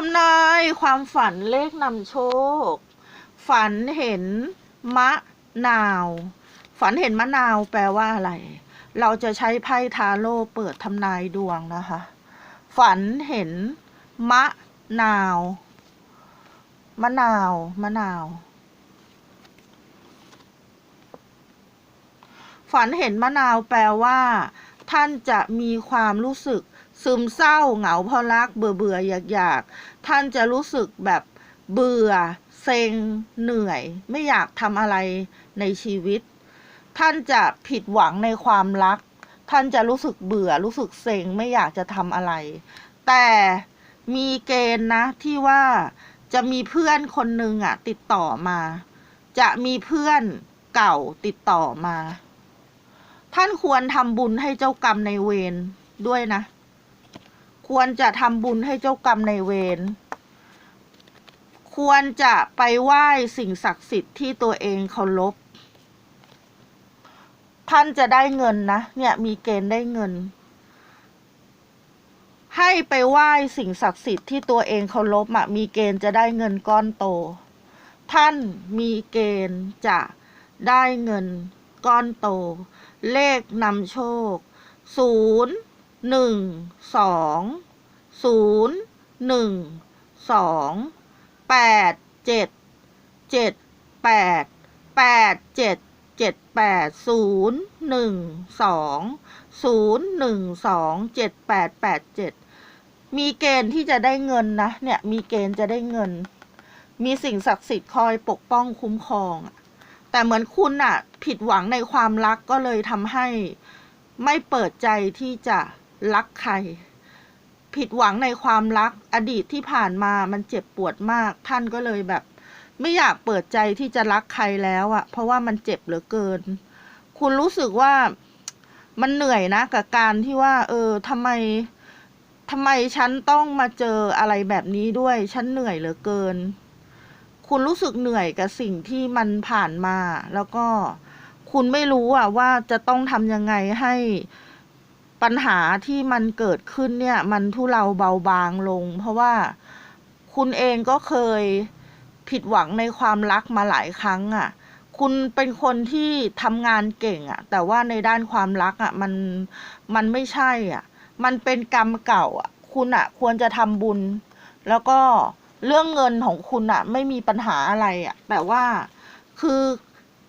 ทำนายความฝันเลขนำโชค ฝันเห็นมะนาว ฝันเห็นมะนาวแปลว่าอะไร เราจะใช้ไพ่ทาโร่เปิดทำนายดวงนะคะ ฝันเห็นมะนาว มะนาว มะนาว ฝันเห็นมะนาวแปลว่า ท่านจะมีความรู้สึก ซึมเศร้าเหงาเพราะรักเบื่อเบื่ออยากอยากท่านจะรู้สึกแบบเบื่อเซ็งเหนื่อย ไม่อยากทำอะไรในชีวิต ท่านจะผิดหวังในความรัก ท่านจะรู้สึกเบื่อรู้สึกเซ็งไม่อยากจะทำอะไร แต่มีเกณฑ์นะที่ว่าจะมีเพื่อนคนหนึ่งอะติดต่อมา จะมีเพื่อนเก่าติดต่อมา ท่านควรทำบุญให้เจ้ากรรมในเวรด้วยนะ ควรจะทำบุญให้เจ้ากรรมในเวร ควรจะไปไหว้สิ่งศักดิ์สิทธิ์ที่ตัวเองเคารพ ท่านจะได้เงินนะ เนี่ยมีเกณฑ์ได้เงิน ให้ไปไหว้สิ่งศักดิ์สิทธิ์ที่ตัวเองเคารพอะมีเกณฑ์จะได้เงินก้อนโต ท่านมีเกณฑ์จะได้เงินก้อนโต เลขนำโชคศูนย์ หนึ่งสองศูนย์หนึ่งสองแปดเจ็ดเจ็ดแปดแปดเจ็ดเจ็ดแปดศูนย์หนึ่งสองศูนย์หนึ่งสองเจ็ดแปดแปดเจ็ดมีเกณฑ์ที่จะได้เงินนะเนี่ยมีเกณฑ์จะได้เงิน มีสิ่งศักดิ์สิทธิ์คอยปกป้องคุ้มครองแต่เหมือนคุณอะผิดหวังในความรักก็เลยทำให้ไม่เปิดใจที่จะ รักใคร ผิดหวังในความรักอดีตที่ผ่านมามันเจ็บปวดมาก ท่านก็เลยแบบ ไม่อยากเปิดใจที่จะรักใครแล้วอะเพราะว่ามันเจ็บเหลือเกิน คุณรู้สึกว่ามันเหนื่อยนะกับการที่ว่า เออทำไมทำไมฉันต้องมาเจออะไรแบบนี้ด้วย ฉันเหนื่อยเหลือเกิน คุณรู้สึกเหนื่อยกับสิ่งที่มันผ่านมา แล้วก็คุณไม่รู้อะว่าจะต้องทำยังไงให้ ปัญหาที่มันเกิดขึ้นเนี่ย มันทุเลาเบาบางลง เพราะว่าคุณเองก็เคยผิดหวังในความรักมาหลายครั้งอะคุณเป็นคนที่ทำงานเก่งอะแต่ว่าในด้านความรักอะมันมันไม่ใช่อะ มันเป็นกรรมเก่าอะ คุณอะควรจะทำบุญ แล้วก็เรื่องเงินของคุณอะ ไม่มีปัญหาอะไรอะ แต่ว่าคือ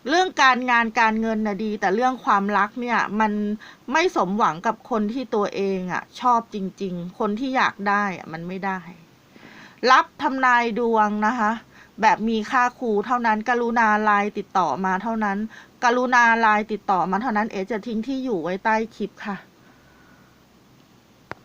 เรื่องการงานการเงินนะดี แต่เรื่องความรักเนี่ย มันไม่สมหวังกับคนที่ตัวเองอะ ชอบจริง ๆ คนที่อยากได้อะมันไม่ได้ รับทำนายดวงนะคะ แบบมีค่าครูเท่านั้น กรุณาไลน์ติดต่อมาเท่านั้น กรุณาไลน์ติดต่อมาเท่านั้นเอจะทิ้งที่อยู่ไว้ใต้คลิปค่ะ